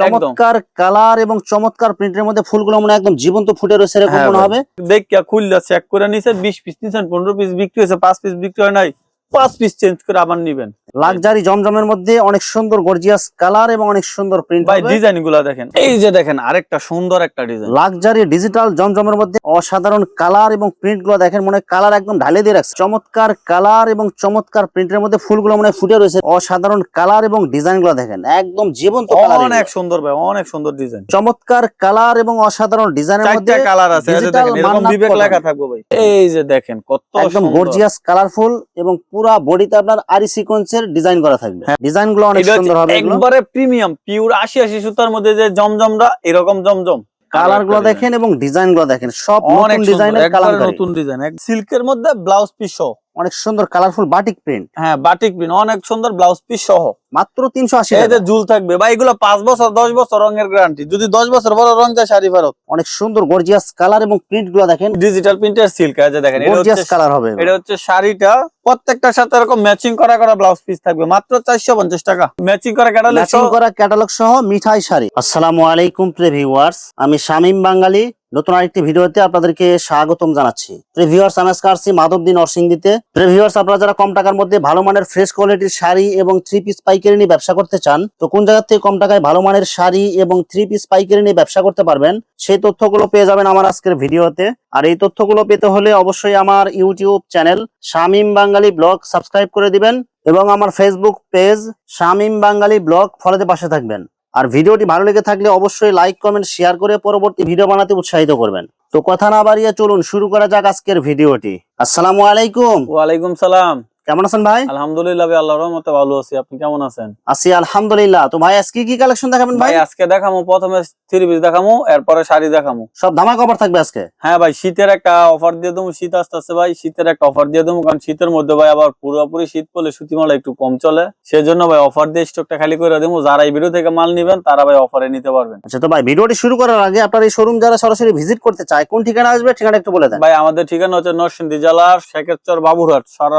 চমৎকার কালার এবং চমৎকার প্রিন্টের মধ্যে ফুলগুলো মনে হয় একদম জীবন্ত ফুটে রয়েছে এরকম হ্যাঁ মনে। হবে। দেখিয়া খুললা চেক করে নিছে বিশ পিস নিছেন পনেরো পিস বিক্রি হয়েছে পাঁচ পিস বিক্রি হয় নাই। পাঁচ পিস চেঞ্জ করে আবার নিবেন। লাক্সারি জমজমের মধ্যে অনেক সুন্দর গর্জিয়াস কালার এবং অনেক সুন্দর প্রিন্ট ভাই ডিজাইনগুলা দেখেন। এই যে দেখেন আরেকটা সুন্দর একটা ডিজাইন লাক্সারি ডিজিটাল জমজমের মধ্যে অসাধারণ কালার এবং প্রিন্টগুলো দেখেন মনে কালার একদম ঢালে দিয়ে রাখছে। চমৎকার কালার এবং চমৎকার প্রিন্টের মধ্যে ফুলগুলো মনে ফুটে রয়েছে। অসাধারণ কালার এবং ডিজাইনগুলো দেখেন একদম জীবন্ত কালার অনেক সুন্দর ভাই অনেক সুন্দর ডিজাইন চমৎকার কালার এবং অসাধারণ ডিজাইনের মধ্যে কালার আছে এই যে দেখেন এরকম বিবেক লেখা থাকবে ভাই। এই যে দেখেন কত একদম গর্জিয়াস কালারফুল এবং পুরা বডিতে আপনার আরি সিকোয়েন্সের ডিজাইন করা থাকবে। ডিজাইনগুলো অনেক সুন্দর হবে একবারে প্রিমিয়াম পিওর আশি আশি সুতার মধ্যে যে জমজমরা এরকম জমজম। কালারগুলো দেখেন এবং ডিজাইনগুলো দেখেন সব অনেক নতুন ডিজাইনের কালার নতুন ডিজাইন সিল্কের মধ্যে ব্লাউজ পিস সহ। অনেক সুন্দর কালারফুল বাটিক প্রিন্ট হ্যাঁ বাটিক প্রিন্ট অনেক সুন্দর ব্লাউজ পিস সহ। মাত্র তিনশো আশি যে ঝুল থাকবে বা এগুলো পাঁচ বছর দশ বছর রঙের গ্যারান্টি যদি দশ বছর বড় রং যায় শাড়ি ফেরত। অনেক সুন্দর গর্জিয়াস কালার এবং প্রিন্টগুলো দেখেন। ডিজিটাল প্রিন্টের সিল্ক আছে দেখেন গর্জিয়াস কালার হবে এটা হচ্ছে শাড়িটা। প্রত্যেকটার সাথে এরকম ম্যাচিং করা করা ব্লাউজ পিস থাকবে। মাত্র চারশো পঞ্চাশ টাকা। ম্যাচিং করা ক্যাটালগ ম্যাচিং করা ক্যাটালগ সহ মিঠাই শাড়ি। আসসালামু আলাইকুম প্রিয় ভিউয়ার্স আমি শামীম বাঙালি। নতুন আরেকটি ভিডিওতে আপনাদেরকে স্বাগতম জানাচ্ছি। প্রিভিউয়ার্স আমি আজকে আসছি মাধবদী নরসিংদীতে প্রিভিউয়ার্স আপনারা যারা কম টাকার মধ্যে ভালো মানের ফ্রেশ কোয়ালিটির শাড়ি এবং থ্রি পিস পাইকারি নিয়ে ব্যবসা করতে চান, তো কোন জায়গা থেকে কম টাকায় ভালো মানের শাড়ি এবং থ্রি পিস পাইকারি নিয়ে ব্যবসা করতে পারবেন, সেই তথ্যগুলো পেয়ে যাবেন আমার আজকের ভিডিওতে। আর এই তথ্যগুলো পেতে হলে অবশ্যই আমার YouTube channel Shamim Bangali vlog subscribe করে দিবেন এবং আমার Facebook page Shamim Bangali vlog ফলোতে পাশে থাকবেন। আর ভিডিওটি ভালো লেগে থাকলে অবশ্যই লাইক কমেন্ট শেয়ার করে পরবর্তী ভিডিও বানাতে উৎসাহিত করবেন। তো কথা না বাড়িয়ে চলুন, শুরু করা যাক আজকের ভিডিওটি আসসালামু আলাইকুম। ওয়ালাইকুম সালাম। কেমন আছেন ভাই? আলহামদুলিল্লাহ ভাই আল্লাহর রহমতে ভালো আছি। আপনি কেমন আছেন? আছি আলহামদুলিল্লাহ। তো ভাই আজকে কি কালেকশন দেখাবেন ভাই আজকে দেখামু প্রথমে থ্রি পিস দেখামু এরপরে শাড়ি দেখামু। সব ধামা কভার থাকবে আজকে? হ্যাঁ ভাই শীতের একটা অফার দিয়ে দেবো শীত আসতে আসতে ভাই শীতের একটা অফার দিয়ে দেবো কারণ শীতের মধ্যে ভাই আবার পুরোপুরি শীত পড়লে সুতিমালা একটু কম চলে। সেজন্য ভাই অফার দিয়ে স্টকটা খালি করে দেবো যারা এই ভিডিও থেকে মাল নিবেন তারা ভাই অফারে নিতে পারবেন। আচ্ছা তো ভাই ভিডিওটি শুরু করার আগে আপনার এই শোরুম যারা সরাসরি ভিজিট করতে চায় কোন ঠিকানা আসবে? ঠিকানা একটু বলে দেন। ভাই আমাদের ঠিকানা হচ্ছে নরসিংদী জেলার শেখেরচর বাবুরহাট সারা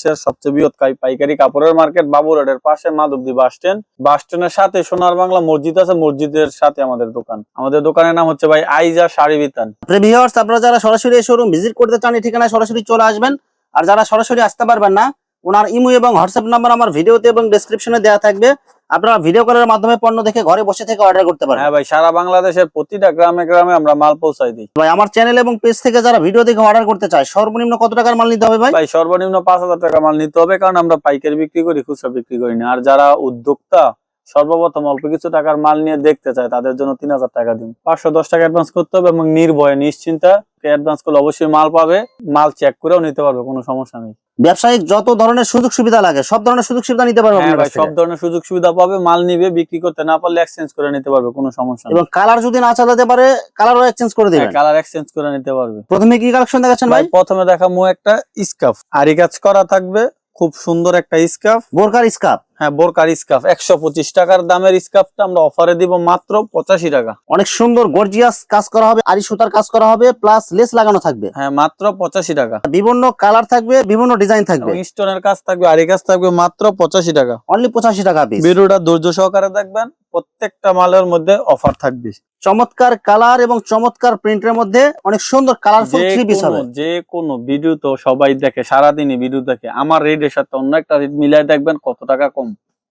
বাংলাদেশের সবচেয়ে বৃহৎ পাইকারি কাপড়ের মার্কেট বাবুরহাটের পাশে মাধবদী বাস স্ট্যান্ড। বাস স্ট্যান্ডের সাথে সোনার বাংলা মসজিদ আছে, মসজিদের সাথে আমাদের দোকান। আমাদের দোকানের নাম হচ্ছে ভাই আইজা শাড়ি বিতান। ভিউয়ার্স আপনারা যারা সরাসরি শোরুম ভিজিট করতে চান, এই ঠিকানায় সরাসরি চলে আসবেন। আর যারা সরাসরি আসতে পারবেন না, ওনার ইমো এবং হোয়াটসঅ্যাপ নাম্বার আমার ভিডিওতে এবং ডেসক্রিপশনে দেওয়া থাকবে। আপনারা ভিডিও কলের মাধ্যমে পণ্য দেখে ঘরে বসে থেকে অর্ডার করতে পারেন হ্যাঁ ভাই সারা বাংলাদেশের প্রতিটা গ্রামে গ্রামে আমরা মাল পৌঁছাই দিই। ভাই আমার চ্যানেল এবং পেজ থেকে যারা ভিডিও দেখে অর্ডার করতে চায় সর্বনিম্ন কত টাকার মাল নিতে হবে ভাই? ভাই সর্বনিম্ন পাঁচ হাজার টাকা মাল নিতে হবে কারণ আমরা পাইকারি বিক্রি করি খুচরা বিক্রি করি না। আর যারা উদ্যোক্তা সর্বপ্রথম অল্প কিছু টাকার মাল নিয়ে দেখতে চায় তাদের জন্য তিন হাজার টাকা দিন। পাঁচশো দশ টাকা অ্যাডভান্স করতে হবে এবং নির্ভয়ে নিশ্চিন্তা অ্যাডভান্স করলে অবশ্যই মাল পাবে মাল চেক করেও নিতে পারবে কোনো সমস্যা নেই। ব্যবসায়িক যত ধরনের সুযোগ সুবিধা লাগে সব ধরনের সুযোগ সুবিধা নিতে পারবে হ্যাঁ ভাই সব ধরনের সুযোগ সুবিধা পাবে মাল নিবে বিক্রি করতে না পারলে এক্সচেঞ্জ করে নিতে পারবে কোনো সমস্যা এবং কালার যদি না চালাতে পারে কালারও এক্সচেঞ্জ করে দিবেন। কালার এক্সচেঞ্জ করে নিতে পারবে। প্রথমে কি কালেকশন দেখাচ্ছেন ভাই প্রথমে দেখামু একটা স্কাফ আরি কাজ করা থাকবে খুব সুন্দর একটা স্কাফ বোরকার স্কার্ফ? হ্যাঁ বোরকার স্কাফ একশো পঁচিশ টাকার দামের স্কার্ফটা আমরা অফারে দিব মাত্র পঁচাশি টাকা। অনেক সুন্দর গর্জিয়াস কাজ করা হবে আরি সুতার কাজ করা হবে প্লাস লেস লাগানো থাকবে। হ্যাঁ মাত্র পঁচাশি টাকা। বিভিন্ন কালার থাকবে বিভিন্ন ডিজাইন থাকবে। স্টোনের কাজ থাকবে আরি কাজ থাকবে মাত্র পঁচাশি টাকা। অনলি পঁচাশি টাকা বিরুটা ভিডিওটা ধৈর্য সহকারে দেখবেন। প্রত্যেকটা মালের মধ্যে অফার থাকবে। চমৎকার কালার এবং চমৎকার প্রিন্টের মধ্যে অনেক সুন্দর কালারফুল থ্রি পিস হবে। যে কোনো ভিডিও তো সবাই দেখে সারাদিনই ভিডিও দেখে। আমার রেটের সাথে অন্য একটা রেট মিলাই দেখবেন কত টাকা কম।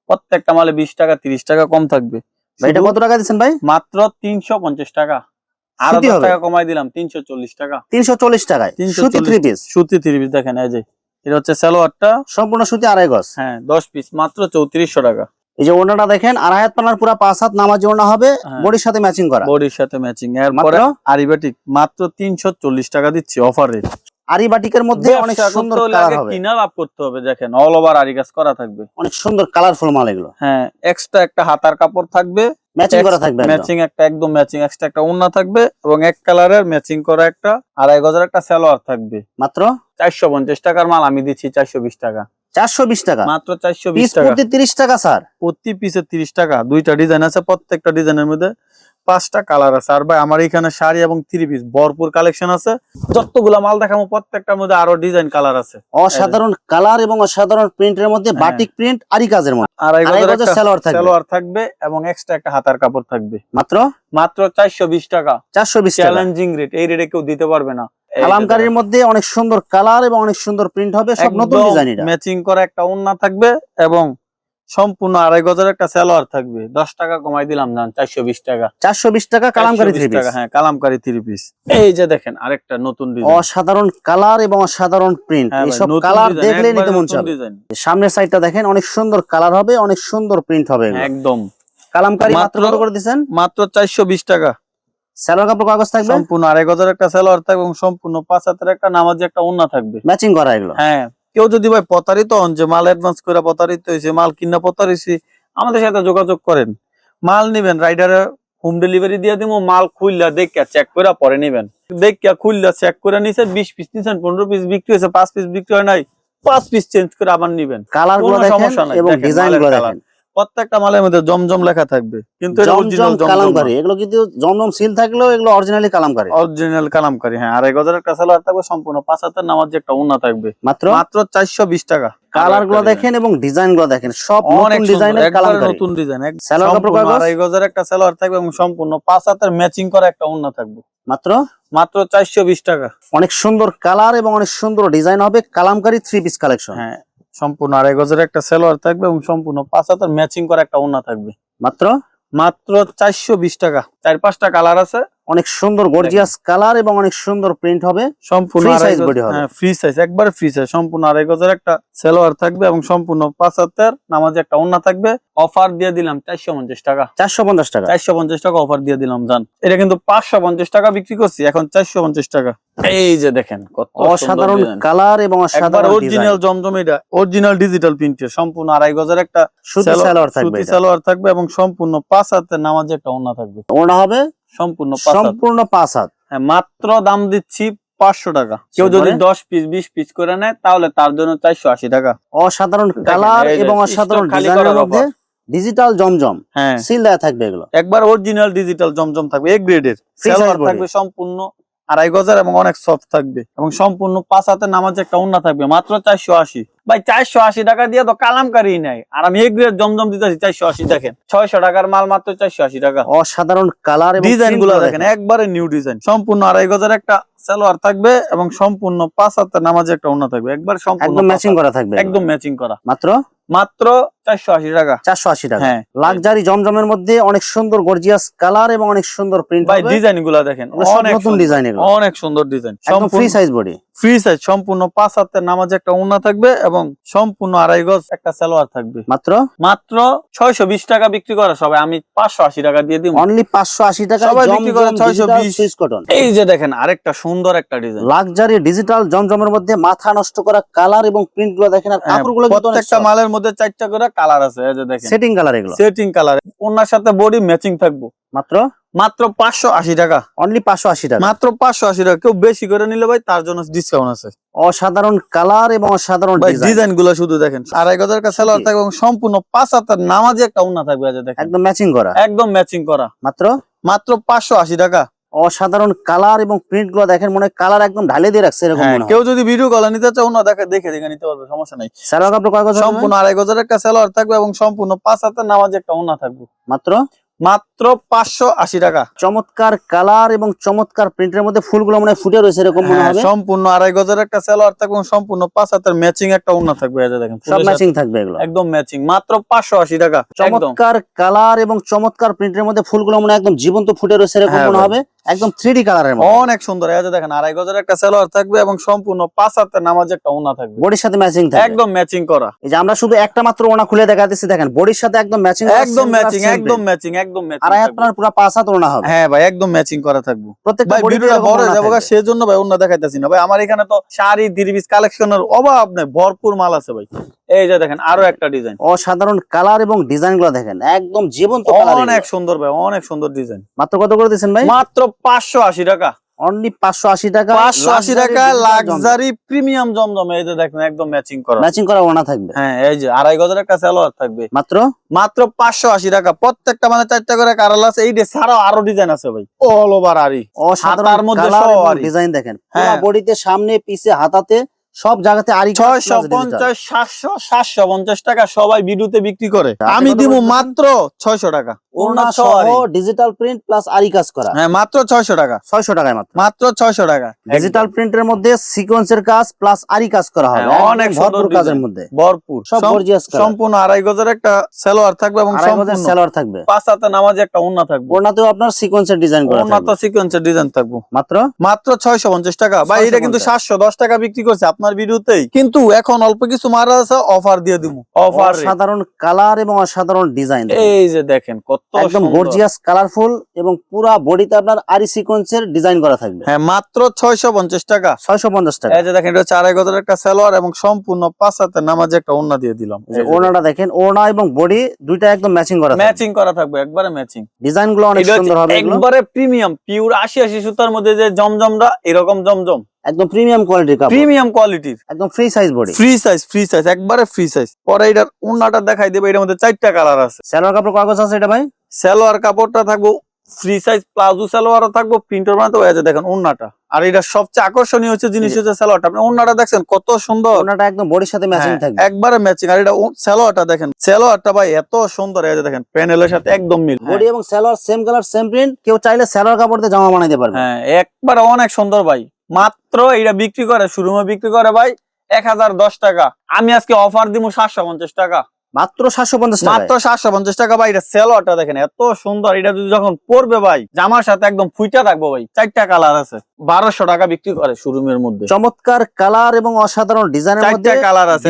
প্রত্যেকটা মালে বিশ টাকা তিরিশ টাকা কম থাকবে। এটা কত টাকা দিচ্ছেন ভাই? মাত্র তিনশো পঞ্চাশ টাকা। আরও দশ টাকা কমাই দিলাম তিনশো চল্লিশ টাকা। তিনশো চল্লিশ টাকায়। 340 সুতি থ্রি পিস সুতি থ্রি পিস দেখেন এই যে। এটা হচ্ছে সালোয়ারটা। সম্পূর্ণ সুতি আড়াই গজ। হ্যাঁ দশ পিস মাত্র চৌত্রিশশো টাকা। এই যে ওনাটা দেখেন আড়াই হাত পানার পুরা পাঁচ হাত নামাজি ওনা হবে হ্যাঁ। বডির সাথে ম্যাচিং করা। বডির সাথে ম্যাচিং এরপরে মাত্র? আরিবাটিক মাত্র তিনশো চল্লিশ টাকা দিচ্ছি অফার রেট আরি বাটিকের মধ্যে অনেক সুন্দর কালার হবে। কিনা লাভ করতে হবে দেখেন অল ওভার আরি কাজ করা থাকবে। অনেক সুন্দর কালারফুল মাল এগুলো। হ্যাঁ এক্সট্রা একটা হাতার কাপড় থাকবে। ম্যাচিং করা থাকবে ম্যাচিং একটা একদম ম্যাচিং এক্সট্রা একটা ওন্না থাকবে এবং এক কালারের ম্যাচিং করা একটা আড়াই গজের একটা সালোয়ার থাকবে। মাত্র? চারশো পঞ্চাশ টাকার মাল আমি দিচ্ছি চারশো বিশ টাকা। চারশো বিশ টাকা। মাত্র চারশো বিশ টাকা। তিরিশ টাকা স্যার। প্রতি পিসে তিরিশ টাকা। দুইটা ডিজাইন আছে প্রত্যেকটা ডিজাইনের মধ্যে পাঁচটা কালার আছে। আর ভাই আমার এখানে শাড়ি এবং থ্রি পিস ভরপুর কালেকশন আছে। যতগুলা মাল দেখাবো প্রত্যেকটার মধ্যে আরও ডিজাইন কালার আছে। অসাধারণ কালার এবং অসাধারণ প্রিন্টের মধ্যে হ্যাঁ। বাটিক প্রিন্ট আরি কাজের মধ্যে। আড়াই গজের সালোয়ার থাকবে। সালোয়ার থাকবে এবং এক্সট্রা একটা হাতার কাপড় থাকবে। মাত্র? মাত্র চারশো বিশ টাকা। চারশো বিশ টাকা। চ্যালেঞ্জিং রেট এই রেটে কেউ দিতে পারবে না। কালামকারীর মধ্যে অনেক সুন্দর কালার এবং অনেক সুন্দর প্রিন্ট হবে সব নতুন ডিজাইন এটা ম্যাচিং করা একটা ওন্না থাকবে এবং সম্পূর্ণ আড়াই গজের একটা সালোয়ার থাকবে। দশ টাকা কমাই দিলাম জান চারশো বিশ টাকা। চারশো বিশ টাকা কালামকারী 420 থ্রি টাকা, হ্যাঁ কালামকারী থ্রি পিস এই যে দেখেন আরেকটা নতুন ডিজাইন অসাধারণ কালার এবং অসাধারণ প্রিন্ট হ্যাঁ এইসব কালার দেখলে নিতে মন চাবে। সামনের সাইডটা দেখেন অনেক সুন্দর কালার হবে অনেক সুন্দর প্রিন্ট হবে একদম। কালামকারী মাত্র করে দিচ্ছেন? মাত্র চারশো বিশ টাকা। স্যালোয়ার কাপড় কাগজ থাকবে? সম্পূর্ণ আড়াই গজের একটা সালোয়ার থাকবে এবং সম্পূর্ণ পাঁচ হাতের একটা নামাজি একটা ওন্না থাকবে। ম্যাচিং করা এগুলো? হ্যাঁ। কেউ যদি ভাই প্রতারিত হন যে মাল অ্যাডভান্স করে প্রতারিত হয়েছে মাল কিনা প্রতারিছি আমাদের সাথে যোগাযোগ করেন। মাল নিবেন রাইডারে হোম ডেলিভারি দিয়ে দিব মাল খুললা দেখিয়া চেক করে পরে নিবেন। দেখিয়া খুললা চেক করে নিছেন বিশ পিস নিছেন পনেরো পিস বিক্রি হয়েছে পাঁচ পিস বিক্রি হয় নাই পাঁচ পিস চেঞ্জ করে আবার নিবেন। কালার সমস্যা নাই, এবং ডিজাইন প্রত্যেকটা মালের মধ্যে জমজম লেখা থাকবে। কিন্তু জমজম অরিজিনাল কালামকারী। এগুলো কিন্তু জমজম সিল থাকলেও এগুলো অরিজিনালি কালামকারী। অরিজিনাল কালামকারী হ্যাঁ। আড়াই গজের একটা সালোয়ার থাকবে সম্পূর্ণ। পাঁচ হাতের নামাজ একটা উন্না থাকবে। মাত্র? মাত্র চারশো বিশ টাকা। কালারগুলো দেখেন এবং ডিজাইনগুলো দেখেন। সব অনেক নতুন ডিজাইনের কালামকারী নতুন ডিজাইন সালোয়ার কাপড় একটা সালোয়ার থাকবে এবং সম্পূর্ণ। পাঁচ হাতের ম্যাচিং করা একটা উন্না থাকবে। মাত্র? মাত্র চারশো বিশ টাকা। অনেক সুন্দর কালার এবং অনেক সুন্দর ডিজাইন হবে। কালামকারী থ্রি পিস কালেকশন হ্যাঁ। সম্পূর্ণ আড়াই গজের একটা সেলোয়ার থাকবে এবং সম্পূর্ণ পাঁচ হাতের ম্যাচিং করা একটা ওনা থাকবে। মাত্র? মাত্র চারশো বিশ টাকা। চার পাঁচটা কালার আছে। অনেক সুন্দর গর্জিয়াস কালার এবং অনেক সুন্দর প্রিন্ট হবে। সম্পূর্ণ হবে। হ্যাঁ ফ্রি সাইজ একবারে ফ্রি সাইজ সম্পূর্ণ আড়াই গজের একটা সালোয়ার থাকবে এবং সম্পূর্ণ পাঁচ হাতের নামাজে একটা ওন্না থাকবে। অফার দিয়ে দিলাম চারশো পঞ্চাশ টাকা। চারশো পঞ্চাশ টাকা। চারশো পঞ্চাশ টাকা অফার দিয়ে দিলাম জান। এটা কিন্তু পাঁচশো পঞ্চাশ টাকা বিক্রি করছি এখন চারশো পঞ্চাশ টাকা। এই যে দেখেন কত অসাধারণ কালার এবং অসাধারণ অরিজিনাল জমজম এটা অরিজিনাল ডিজিটাল প্রিন্টের সম্পূর্ণ আড়াই গজের একটা সুতি সালোয়ার- থাকবে সুতি সালোয়ার থাকবে এবং সম্পূর্ণ পাঁচ হাতের নামাজে একটা ওন্না থাকবে। ওনা হবে সম্পূর্ণ সম্পূর্ণ পাঁচ হাত। হ্যাঁ মাত্র দাম দিচ্ছি পাঁচশো টাকা। কেউ যদি দশ পিস বিশ পিস করে নেয় তাহলে তার জন্য চারশো আশি টাকা। অসাধারণ কালার এবং অসাধারণ ডিজাইনের মধ্যে ডিজিটাল জমজম। হ্যাঁ। সিল দেওয়া থাকবে এগুলো। একবার অরিজিনাল ডিজিটাল জমজম থাকবে এ গ্রেডের। থাকবে সম্পূর্ণ আড়াই গজার এবং অনেক সফট থাকবে। এবং সম্পূর্ণ পাঁচ হাতে নামাজে একটা উন্না থাকবে মাত্র চারশো আশি। ভাই চারশো আশি টাকা দিয়ে তো কালামকারি নাই। আর আমি এ গ্রেড জমজম দিতেছি চারশো আশি দেখেন। ছয়শো টাকার মাল মাত্র চারশো আশি টাকা। অসাধারণ কালার ডিজাইনগুলো গুলো দেখেন একবারে নিউ ডিজাইন সম্পূর্ণ আড়াই গজার একটা সালোয়ার থাকবে এবং সম্পূর্ণ পাঁচ হাতে নামাজে একটা উন্না থাকবে। একবার সম্পূর্ণ ম্যাচিং করা থাকবে। একদম ম্যাচিং করা। মাত্র? মাত্র চারশো আশি টাকা। চারশো আশি টাকা। হ্যাঁ। লাক্সারি জমজমের মধ্যে অনেক সুন্দর গর্জিয়াস কালার এবং অনেক সুন্দর প্রিন্ট ভাই ডিজাইনগুলা দেখেন এগুলো সব অনেক নতুন ডিজাইন অনেক সুন্দর design free size body free size সম্পূর্ণ পাঁচ হাতের নামাজে একটা উন্না থাকবে এবং সম্পূর্ণ আড়াই গজ একটা সালোয়ার থাকবে। মাত্র? মাত্র ছয়শো বিশ টাকা বিক্রি করে সবাই আমি পাঁচশো আশি টাকা দিয়ে দিব। অনলি পাঁচশো আশি টাকা সবাই বিক্রি করে 620 সুইচ কটন এই যে দেখেন আরেকটা সুন্দর একটা ডিজাইন লাক্সারি ডিজিটাল জমজমের মধ্যে মাথা নষ্ট করা কালার এবং প্রিন্টগুলো দেখেন আর কাপড়গুলো হ্যাঁ, প্রত্যেকটা মালের মধ্যে চারটা করে কালার আছে এই যে দেখেন। সেটিং কালার এগুলো? সেটিং কালার ওনার সাথে বডি ম্যাচিং থাকব। মাত্র? মাত্র পাঁচশো আশি টাকা। অনলি পাঁচশো আশি টাকা? মাত্র পাঁচশো আশি টাকা। কেউ বেশি করে নিলে ভাই তার জন্য ডিসকাউন্ট আছে। অসাধারণ কালার এবং অসাধারণ ডিজাইনগুলো শুধু দেখেন। আড়াই গজার কাছে সালোয়ার থাকবে এবং সম্পূর্ণ পাঁচ হাতের নামাজে একটা উন্না থাকবে এই যে দেখেন। একদম ম্যাচিং করা? একদম ম্যাচিং করা। মাত্র? মাত্র পাঁচশো আশি টাকা। অসাধারণ কালার এবং প্রিন্টগুলো দেখেন মনে কালার একদম ঢালে দিয়ে রাখছে এরকম হ্যাঁ, কেউ যদি ভিডিও কলে নিতে চাও না দেখে দেখে দেখে নিতে পারবে সমস্যা নাই। সালোয়ার কাপড় কাগজ হবে? সম্পূর্ণ আড়াই গজার একটা সালোয়ার থাকবে এবং সম্পূর্ণ পাঁচ হাতের নামাজে একটা উন্না থাকবে। মাত্র? মাত্র পাঁচশো আশি টাকা। চমৎকার কালার এবং চমৎকার প্রিন্টের মধ্যে ফুলগুলো মনে ফুটে রয়েছে এরকম মনে হ্যাঁ, হবে। সম্পূর্ণ আড়াই গজার একটা সালোয়ার থাকবে এবং সম্পূর্ণ পাঁচ হাতের ম্যাচিং একটা উন্না থাকবে এই দেখেন সব ম্যাচিং থাকবে এগুলো। একদম ম্যাচিং মাত্র পাঁচশো আশি টাকা চমৎকার কালার এবং চমৎকার প্রিন্টের মধ্যে ফুলগুলো মনে একদম জীবন্ত ফুটে রয়েছে এরকম হ্যাঁ মনে হবে। একদম থ্রি কালারের অনেক সুন্দর। এই যে দেখেন আড়াই গজার একটা সেলোয়ার থাকবে এবং সম্পূর্ণ পাঁচ হাতের নামাজে একটা ওনা থাকবে। বডির সাথে ম্যাচিং থাকবে। একদম ম্যাচিং করা। এই যে আমরা শুধু একটা মাত্র ওনা খুলে দেখা দিচ্ছি দেখেন বডির সাথে একদম ম্যাচিং একদম ম্যাচিং একদম ম্যাচিং একদম আর ম্যাচিং আপনার পুরো পাঁচ হাত ওনা হবে। হ্যাঁ ভাই একদম ম্যাচিং করা থাকব। প্রত্যেকটা ভিডিওটা বড় হয়ে যাব। সেজন্য ভাই অন্য দেখাইতেছি না। ভাই আমার এখানে তো শাড়ি দিরিবিস কালেকশনের অভাব নেই ভরপুর মাল আছে ভাই। এই যে দেখেন আরও একটা ডিজাইন অসাধারণ কালার এবং ডিজাইনগুলো দেখেন একদম জীবন্ত অনেক সুন্দর ভাই অনেক সুন্দর ডিজাইন মাত্র কত করে দিচ্ছেন ভাই? মাত্র পাঁচশো আশি টাকা। অনলি পাঁচশো আশি টাকা। পাঁচশো আশি টাকা লাক্সারি প্রিমিয়াম জমজম এই যে দেখেন একদম ম্যাচিং করা। ম্যাচিং করা ওনা থাকবে। হ্যাঁ এই যে আড়াই গজের একটা সালোয়ার থাকবে। মাত্র? মাত্র পাঁচশো আশি টাকা। প্রত্যেকটা মানে চারটা করে কারাল আছে এই ছাড়াও আরও ডিজাইন আছে ভাই। অল ওভার অসাধারণ মধ্যে আরি। ডিজাইন দেখেন। হ্যাঁ। বডিতে সামনে পিছে হাতাতে সব জায়গাতে আরি ছয়শো পঞ্চাশ সাতশো সাতশো পঞ্চাশ টাকা সবাই বিদ্যুতে বিক্রি করে। আমি দিব মাত্র ছয়শো টাকা। ওনা সহ সহ ডিজিটাল প্রিন্ট প্লাস আরি কাজ করা। হ্যাঁ মাত্র টাকা। ছয়শো টাকায় মাত্র। মাত্র ছয়শো টাকা। ডিজিটাল প্রিন্টের মধ্যে সিকোয়েন্সের কাজ প্লাস আরি কাজ করা হবে। হ্যাঁ, অনেক ভরপুর কাজের মধ্যে। ভরপুর। সব গর্জিয়াস কালার সম্পূর্ণ আড়াই গজের একটা সালোয়ার থাকবে এবং সম্পূর্ণ সেলর থাকবে। পাঁচ হাতে নামাজে একটা ওন্না থাকবে। ওনাতেও আপনার সিকোয়েন্সের ডিজাইন করা সিকোয়েন্সের ডিজাইন থাকব। মাত্র? মাত্র ছয়শো পঞ্চাশ টাকা। ভাই এটা কিন্তু 650 সাতশো দশ টাকা বিক্রি করছে আপনার ভিডিওতেই। কিন্তু এখন অল্প কিছু মারা আছে অফার দিয়ে দিব। অফার অসাধারণ কালার এবং অসাধারণ ডিজাইন এই যে দেখেন কত একদম। গর্জিয়াস কালারফুল এবং পুরা বডিতে আপনার আরি সিকোয়েন্সের ডিজাইন করা থাকবে। হ্যাঁ মাত্র ছয়শো পঞ্চাশ টাকা। ছয়শো পঞ্চাশ টাকা। এই যে দেখেন এটা হচ্ছে আড়াই গজের একটা সালোয়ার এবং সম্পূর্ণ পাঁচ হাতে নামাজে একটা ওন্না দিয়ে দিলাম। যে ওনাটা দেখেন ওনা এবং বডি দুইটা একদম ম্যাচিং করা থাকবে। ম্যাচিং করা থাকবে একবারে ম্যাচিং ডিজাইনগুলো অনেক সুন্দর হবে একবারে প্রিমিয়াম পিওর আশি আশি সুতার মধ্যে যে জমজমরা এরকম জমজম। একদম প্রিমিয়াম কোয়ালিটির কাপড়। প্রিমিয়াম কোয়ালিটির একদম free size body free size free size একবারে ফ্রি সাইজ পরে এটার ওন্নাটা দেখাই দেবে এটার মধ্যে চারটা কালার আছে। সালোয়ার কাপড় কাগজ আছে এটা ভাই? সালোয়ার কাপড়টা থাকব ফ্রি সাইজ প্লাজো সালোয়ারও থাকব প্রিন্টার বানাতে হয়ে দেখেন ওন্নাটা। আর এটা সবচেয়ে আকর্ষণীয় হচ্ছে জিনিস হচ্ছে সালোয়ারটা। আপনি ওন্নাটা দেখছেন কত সুন্দর। ওনাটা একদম বডির সাথে ম্যাচিং হ্যাঁ, থাকবে। একবারে ম্যাচিং আর এটা সালোয়ারটা দেখেন সালোয়ারটা ভাই এত সুন্দর। এই যে দেখেন প্যানেলের সাথে একদম মিল। বডি এবং salwar same colour same print কেউ চাইলে সালোয়ার কাপড় দিয়ে জামা বানাইতে পারবে। হ্যাঁ একবারে অনেক সুন্দর ভাই। মাত্র এটা বিক্রি করে শুরুমে বিক্রি করে ভাই এক হাজার দশ টাকা। আমি আজকে অফার দিব সাতশো পঞ্চাশ টাকা। মাত্র সাতশো পঞ্চাশ টাকা মাত্র সাতশো পঞ্চাশ টাকা ভাই এটা সেলোয়ারটা দেখেন এত সুন্দর। এটা যদি যখন পরবে ভাই জামার সাথে একদম ফুইটা থাকব ভাই চারটা কালার আছে। বারোশো টাকা বিক্রি করে শোরুমের মধ্যে। চমৎকার কালার এবং অসাধারণ ডিজাইনের মধ্যে কালার আছে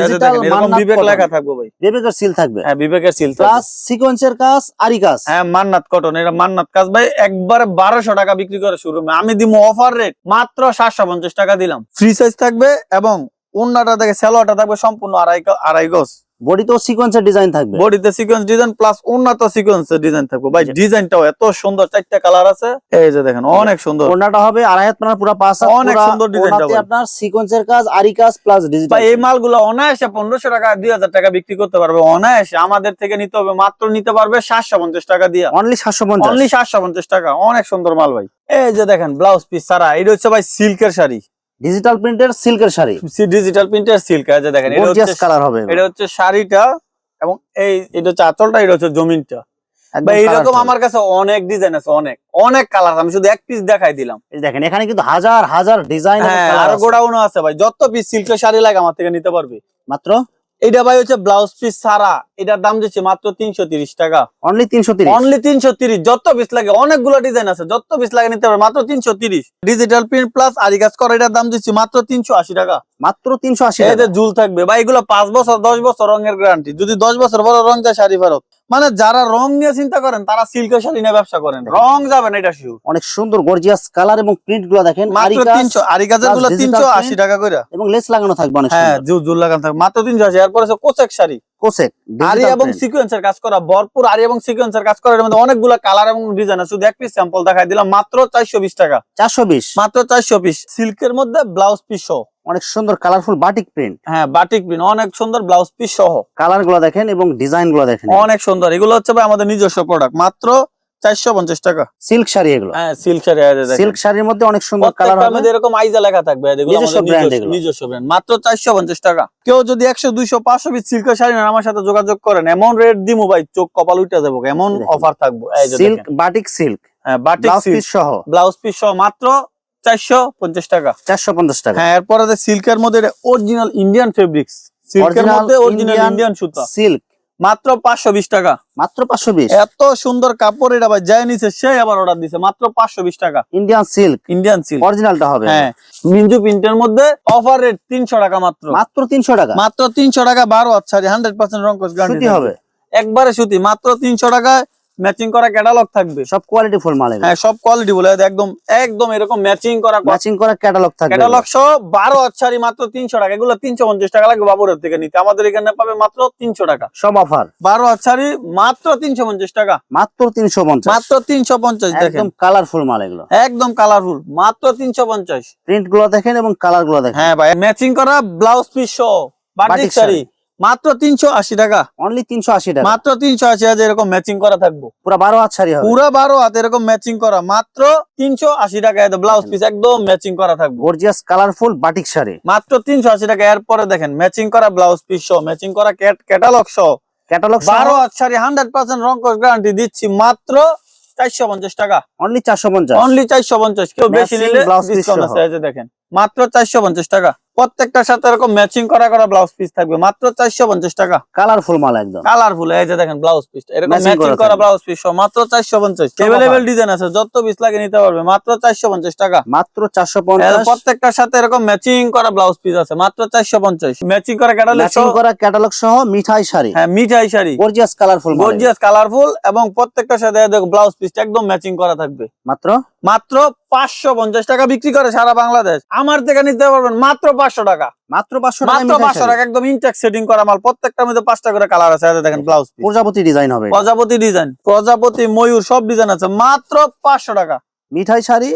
এরকম বিবেক লেখা থাকব ভাই। বিবেকের সিল থাকবে। হ্যাঁ বিবেকের সিল প্লাস সিকোয়েন্সের কাজ আরি কাজ। হ্যাঁ মান্নাত কটন এটা মান্নাত কাজ ভাই একবারে বারোশো টাকা বিক্রি করে শোরুমে আমি দিব অফার রেট মাত্র সাতশো পঞ্চাশ টাকা দিলাম। ফ্রি সাইজ থাকবে এবং অন্যটা দেখে সেলোয়ারটা থাকবে সম্পূর্ণ আড়াই আড়াই গজ। বডিতেও সিকোয়েন্সের ডিজাইন থাকবে। বডিতে সিকোয়েন্স ডিজাইন প্লাস উন্নত ডিজাইন থাকবে। ভাই। ডিজাইনটাও এত সুন্দর চারটা কালার আছে। এই যে দেখেন অনেক সুন্দর। ওনাটা হবে আড়াই হাত আপনার পুরো পাঁচ হাত অনেক সুন্দর design টা ওনাতে ভাই। আপনার সিকোয়েন্সের কাজ আরি কাজ প্লাস ডিজিটাল ভাই এই মালগুলো অনায়াসে পনেরোশো টাকা দুই হাজার টাকা বিক্রি করতে পারবে। অনায়াসে আমাদের থেকে নিতে হবে মাত্র নিতে পারবে সাতশো পঞ্চাশ টাকা দিয়ে। অনলি সাতশো পঞ্চাশ। অনলি সাতশো পঞ্চাশ টাকা অনেক সুন্দর মাল ভাই। এই যে দেখেন ব্লাউজ পিস সারা। এটা হচ্ছে ভাই সিল্কের শাড়ি। ডিজিটাল প্রিন্টের সিল্কের শাড়ি। ডিজিটাল প্রিন্টের সিল্ক আছে দেখেন এটা হচ্ছে কালার হবে। এটা হচ্ছে শাড়িটা এবং এই এটা হচ্ছে আঁচলটা এটা হচ্ছে জমিনটা। এইরকম আমার কাছে অনেক ডিজাইন আছে অনেক অনেক কালার আমি শুধু এক পিস দেখাই দিলাম। দেখেন এখানে কিন্তু হাজার হাজার ডিজাইন হ্যাঁ আর গোডাউনও আছে ভাই। যত পিস সিল্কের শাড়ি লাগে আমার থেকে নিতে পারবে। মাত্র এটা ভাই হচ্ছে ব্লাউজ পিস সারা। এটার দাম দিচ্ছে মাত্র তিনশো তিরিশ টাকা। অনলি তিনশো তিরিশ? অনলি তিনশো তিরিশ। যত পিস লাগে অনেকগুলো ডিজাইন আছে যত পিস লাগে নিতে পারবে মাত্র তিনশো তিরিশ। ডিজিটাল প্রিন্ট প্লাস আরি কাজ করা এটার দাম দিচ্ছে মাত্র তিনশো আশি টাকা। মাত্র তিনশো আশি এতে ঝুল থাকবে ভাই এগুলো পাঁচ বছর দশ বছর রঙের গ্যারান্টি যদি দশ বছর বড় রং যায় শাড়ি ফেরত। মানে যারা রং নিয়ে চিন্তা করেন তারা সিল্কের শাড়ি নিয়ে ব্যবসা করেন। রং যাবে না এটা শিওর অনেক সুন্দর গর্জিয়াস কালার এবং প্রিন্টগুলো দেখেন মাত্র তিনশো আরি গুলো আশি। টাকা করে এবং লেস লাগানো থাকবে অনেক হ্যাঁ সুন্দর। জুল লাগানো থাকবে। মাত্র তিনশো আশি এরপর আছে কোচেক শাড়ি। কোসেক আরি এবং সিকোয়েন্সের কাজ করা ভরপুর আরি এবং সিকোয়েন্সের কাজ করা এর মধ্যে অনেকগুলো কালার এবং ডিজাইন আছে। শুধু এক পিস স্যাম্পল দেখাই দিলাম মাত্র চারশো বিশ টাকা। চারশো বিশ। মাত্র চারশো পিস সিল্কের মধ্যে ব্লাউজ পিস অনেক সুন্দর কালারফুল বাটিক প্রিন্ট হ্যাঁ বাটিক প্রিন্ট অনেক সুন্দর ব্লাউজ পিস সহ। কালারগুলো দেখেন এবং ডিজাইনগুলো দেখেন। অনেক সুন্দর এগুলো হচ্ছে ভাই আমাদের নিজস্ব প্রোডাক্ট মাত্র চারশো পঞ্চাশ টাকা। সিল্ক শাড়ি এগুলো। হ্যাঁ সিল্ক শাড়ি সিল্ক শাড়ির মধ্যে অনেক সুন্দর কালার হবে। এরকম আইজা লেখা থাকবে নিজস্ব ব্র্যান্ড মাত্র চারশো পঞ্চাশ টাকা। কেউ যদি একশো দুইশো পাঁচশো পিস সিল্কের শাড়ি নেন আমার সাথে যোগাযোগ করেন। এমন রেট দিমু ভাই চোখ কপাল উঠে যাব এমন অফার থাকব। Silk batik silk batik silk সহ। ব্লাউজ পিস সহ মাত্র চারশো পঞ্চাশ টাকা। চারশো পঞ্চাশ টাকা। হ্যাঁ এরপরে সিল্কের মধ্যে অরিজিনাল ইন্ডিয়ান ফেব্রিক্স সিল্কের মধ্যে অরিজিনাল ইন্ডিয়ান সুতা। সিল্ক মাত্র পাঁচশো বিশ টাকা। মাত্র পাঁচশো বিশ। এত সুন্দর কাপড় এটা ভাই যাই নিছে সেই আবার অর্ডার দিছে। মাত্র পাঁচশো বিশ টাকা। ইন্ডিয়ান সিল্ক ইন্ডিয়ান সিল্ক অরিজিনালটা হবে। হ্যাঁ মিঞ্জু প্রিন্টের মধ্যে অফার রেট তিনশো টাকা মাত্র। মাত্র তিনশো টাকা। মাত্র তিনশো টাকা বারো আচ্ছা হান্ড্রেড পার্সেন্ট রঙ্কস গ্যারান্টি হবে। একবারে সুতি মাত্র তিনশো টাকায় ম্যাচিং করা ক্যাটালগ থাকবে। সব কোয়ালিটি ফুল মাল হ্যাঁ সব কোয়ালিটি বলে একদম একদম এরকম ম্যাচিং করা ম্যাচিং করা ক্যাটালগ থাকবে। ক্যাটালগ সহ বারো আচ্ছারি মাত্র তিনশো টাকা। এগুলো তিনশো পঞ্চাশ টাকা লাগবে বাবুরের থেকে নিতে। আমাদের এখানে পাবে মাত্র তিনশো টাকা। সব অফার বারো আচ্ছারি মাত্র তিনশো পঞ্চাশ টাকা। মাত্র তিনশো পঞ্চাশ। মাত্র তিনশো পঞ্চাশ দেখেন। একদম কালারফুল মাল এগুলো। একদম কালারফুল মাত্র তিনশো পঞ্চাশ। প্রিন্টগুলো দেখেন এবং কালারগুলো দেখেন। হ্যাঁ ভাই ম্যাচিং করা ব্লাউজ পিস সহ। বাটিক শাড়ি। মাত্র তিনশো আশি টাকা। অনলি তিনশো আশি টাকা। মাত্র তিনশো আশি হাজার এরকম ম্যাচিং করা থাকব। পুরো বারো হাত শাড়ি পুরো বারো হাত এরকম ম্যাচিং করা। মাত্র তিনশো আশি টাকা ব্লাউজ পিস একদম ম্যাচিং করা থাকব। Gorgeous colourful batik sari. মাত্র তিনশো আশি টাকা। এরপরে দেখেন ম্যাচিং করা ব্লাউজ পিস সহ ম্যাচিং করা ক্যাটালগ সহ। ক্যাটালগ বারো হাত শাড়ি হান্ড্রেড পার্সেন্ট রং গ্যারান্টি দিচ্ছি মাত্র চারশো পঞ্চাশ টাকা। অনলি চারশো পঞ্চাশ? অনলি চারশো পঞ্চাশ। কেউ বেশি নিলে দেখেন। মাত্র চারশো পঞ্চাশ টাকা। প্রত্যেকটার সাথে এরকম ম্যাচিং করা করা ব্লাউজ পিস থাকবে। মাত্র চারশো পঞ্চাশ টাকা। কালারফুল মাল একদম। কালারফুল এই যে দেখেন ব্লাউজ পিস এরকম ম্যাচিং করা ব্লাউজ পিস মাত্র চারশো পঞ্চাশ। এভেলেবেল ডিজাইন আছে যত পিস লাগে নিতে পারবে। মাত্র চারশো পঞ্চাশ টাকা। মাত্র চারশো পঞ্চাশ। প্রত্যেকটার সাথে এরকম ম্যাচিং করা ব্লাউজ পিস আছে। মাত্র চারশো পঞ্চাশ। ম্যাচিং করা ক্যাটালগ ম্যাচিং করা ক্যাটালগ সহ মিঠাই শাড়ি। হ্যাঁ মিঠাই sari. Gorgeous colourful gorgeous colourful এবং প্রত্যেকটার সাথে দেখো ব্লাউজ পিস একদম ম্যাচিং করা থাকবে। মাত্র মাত্র পাঁচশো পঞ্চাশ টাকা বিক্রি করে সারা বাংলাদেশ। আমার থেকে নিতে পারবেন মাত্র পাঁচশো টাকা। মাত্র পাঁচশো মাত্র পাঁচশো টাকা একদম ইনটেক সেটিং করা মাল। প্রত্যেকটা মধ্যে পাঁচটা করে কালার আছে দেখেন ব্লাউজ প্রজাপতি ডিজাইন হবে প্রজাপতি ডিজাইন প্রজাপতি ময়ূর সব ডিজাইন আছে। মাত্র পাঁচশো টাকা। মিঠাই শাড়ি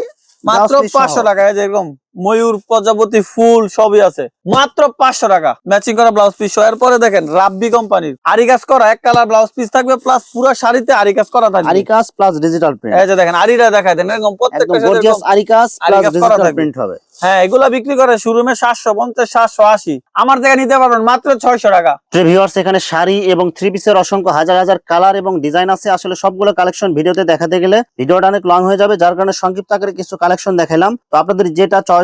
মাত্র। পাঁচশো টাকা এই যে এরকম। ময়ূর প্রজাপতি ফুল সবই আছে। মাত্র পাঁচশো টাকা। ম্যাচিং করা ব্লাউজ পিস এরপরে দেখেন রাব্বি কোম্পানির আরি কাজ করা এক কালার ব্লাউজ পিস থাকবে প্লাস পুরো শাড়িতে আরি কাজ করা থাকবে। আরিকাস প্লাস ডিজিটাল প্রিন্ট এই যে দেখেন আরিটা দেখাই দেন একদম প্রত্যেকটা গর্জিয়াস এরকম- আরিকাস প্লাস ডিজিটাল প্রিন্ট হবে। হ্যাঁ এগুলা বিক্রি করে শোরুমে সাতশো পঞ্চাশ সাতশো আশি। আমার থেকে নিতে পারবেন মাত্র ছয়শো টাকা। ভিউয়ার্স এখানে শাড়ি এবং থ্রি পিসের অসংখ্য হাজার হাজার কালার এবং ডিজাইন আছে। আসলে সবগুলো কালেকশন ভিডিওতে দেখাতে গেলে ভিডিওটা অনেক লং হয়ে যাবে যার কারণে সংক্ষিপ্ত আকারে কিছু কালেকশন দেখালাম তো আপনাদের যেটা চয়েস